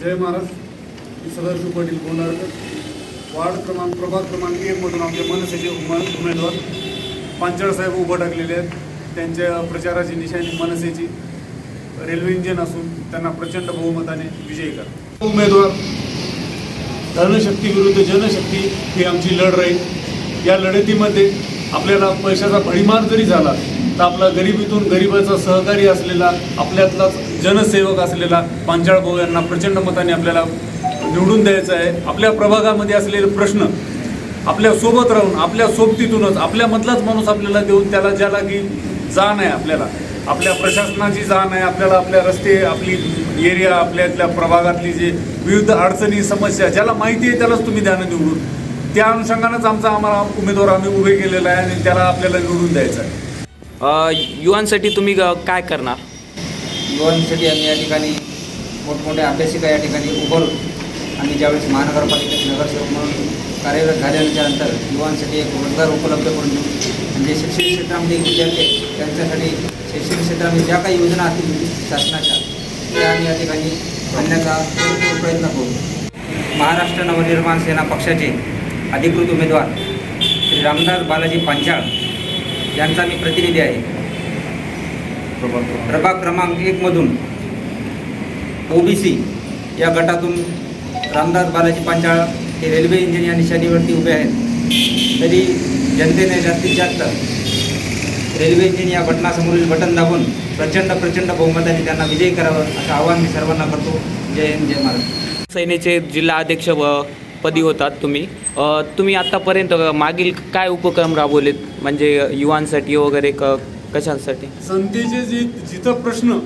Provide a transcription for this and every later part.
जय महाराज. मी सदाशिव पाटील गोंडारकर वार्ड क्रमांक प्रभाग क्रमांक एकमधून आमचे मनसेचे उम- उमेदवार पांचाळ साहेब उभं टाकलेले आहेत. त्यांच्या प्रचाराची निशाणी मनसेची. रेल्वे इंजिन असून त्यांना प्रचंड बहुमताने विजयी करा. उमेदवार धनशक्ती विरुद्ध जनशक्ती ही आमची लढ राहील या लढतीमध्ये आपल्याला पैशाचा भडीमार जरी झाला तर आपला गरिबीतून गरिबाचा सहकारी असलेला आपल्यातलाच जनसेवक असलेला पांचाळ भाऊ यांना प्रचंड मताने आपल्याला निवडून द्यायचं आहे. आपल्या प्रभागामध्ये असलेले प्रश्न आपल्यासोबत राहून आपल्या सोबतीतूनच आपल्यामधलाच माणूस आपल्याला देऊन त्याला ज्याला की जाण आहे आपल्याला आपल्या प्रशासनाची जाण आहे आपल्याला आपल्या रस्ते आपली एरिया आपल्यातल्या प्रभागातली जे विविध अडचणी समस्या ज्याला माहिती आहे त्यालाच तुम्ही ध्यान निवडून त्या अनुषंगानंच आमचा आम्हाला उमेदवार आम्ही उभे केलेला आहे आणि त्याला आपल्याला निवडून द्यायचं आहे. युवांसाठी तुम्ही ग- काय करणार? युवांसाठी आम्ही या ठिकाणी मोठमोठ्या अभ्यासिका या ठिकाणी उभारू आम्ही ज्यावेळेस महानगरपालिकेत नगरसेवक म्हणून कार्यरत झाल्याच्यानंतर युवांसाठी एक रोजगार उपलब्ध करून देऊ. म्हणजे जे शैक्षणिक क्षेत्रामध्ये विद्यार्थी आहेत त्यांच्यासाठी शैक्षणिक क्षेत्रामध्ये ज्या काही योजना असतील शासनाच्या त्या आम्ही या ठिकाणी आणण्याचा भरपूर प्रयत्न करू. महाराष्ट्र नवनिर्माण सेना पक्षाचे अधिकृत उमेदवार श्री रामदास बालाजी पांचाळ यांचा मी प्रतिनिधी आहे. प्रभाग क्रमांक एकमधून ओबीसी या गटातून रामदास बालाजी पांचाळ हे रेल्वे इंजिनियर या निशाणीवरती उभे आहेत. तरी जनतेने जास्तीत जास्त रेल्वे इंजिन या बटनासमोरील बटन दाबून प्रचंड प्रचंड बहुमताने त्यांना विजयी करावं असं आवाहन मी सर्वांना करतो. जय हिंद जय महाराज सेनेचे जिल्हा अध्यक्ष व- पदी होतात तुम्ही. तुम्ही आत्तापर्यंत मागील काय उपक्रम राबवलेत? म्हणजे युवांसाठी वगैरे क कशासाठी? संधीचे जे जिथं प्रश्न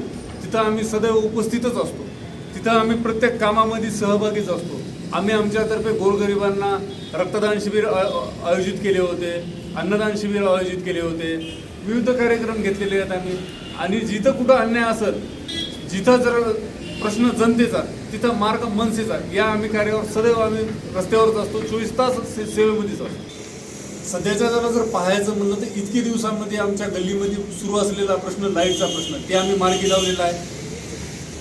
तिथं आम्ही सदैव उपस्थितच असतो. तिथं आम्ही प्रत्येक कामामध्ये सहभागीच असतो. आम्ही आमच्यातर्फे गोरगरिबांना रक्तदान शिबिर आयोजित केले होते. अन्नदान शिबिर आयोजित केले होते. विविध कार्यक्रम घेतलेले आहेत आम्ही. आणि जिथं कुठं अन्याय असेल जिथं जर प्रश्न जनतेचा तिथं मार्ग मनसेचा. या आम्ही कार्यावर सदैव आम्ही रस्त्यावरच असतो चोवीस तास से- सेवेमध्येच असतो. सध्याच्या जरा जर पाहायचं म्हणलं तर इतके दिवसांमध्ये आमच्या गल्लीमध्ये सुरू असलेला प्रश्न लाईटचा प्रश्न ते आम्ही मार्गी लावलेला आहे.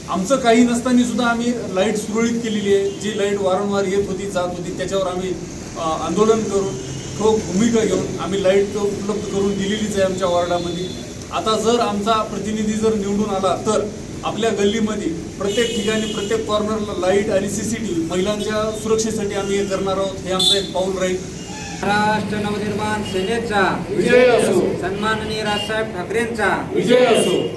आमचं काही नसताना सुद्धा आम्ही लाइट सुरळीत केलेली आहे. जी लाइट वारंवार येत होती जात होती त्याच्यावर आम्ही आंदोलन करून ठोक भूमिका घेऊन आम्ही लाइट उपलब्ध करून दिलेलीच आहे आमच्या वॉर्डामध्ये. आता जर आमचा प्रतिनिधी जर निवडून आला तर आपल्या गल्लीमध्ये प्रत्येक ठिकाणी प्रत्येक कॉर्नरला लाइट आणि सी सी टी व्ही महिलांच्या सुरक्षेसाठी आम्ही हे करणार आहोत. हे आमचं एक पाऊल राहील. महाराष्ट्र नवनिर्माण सेनेचा विजय असो. सन्माननीय राजसाहेब ठाकरेंचा. विजय असो.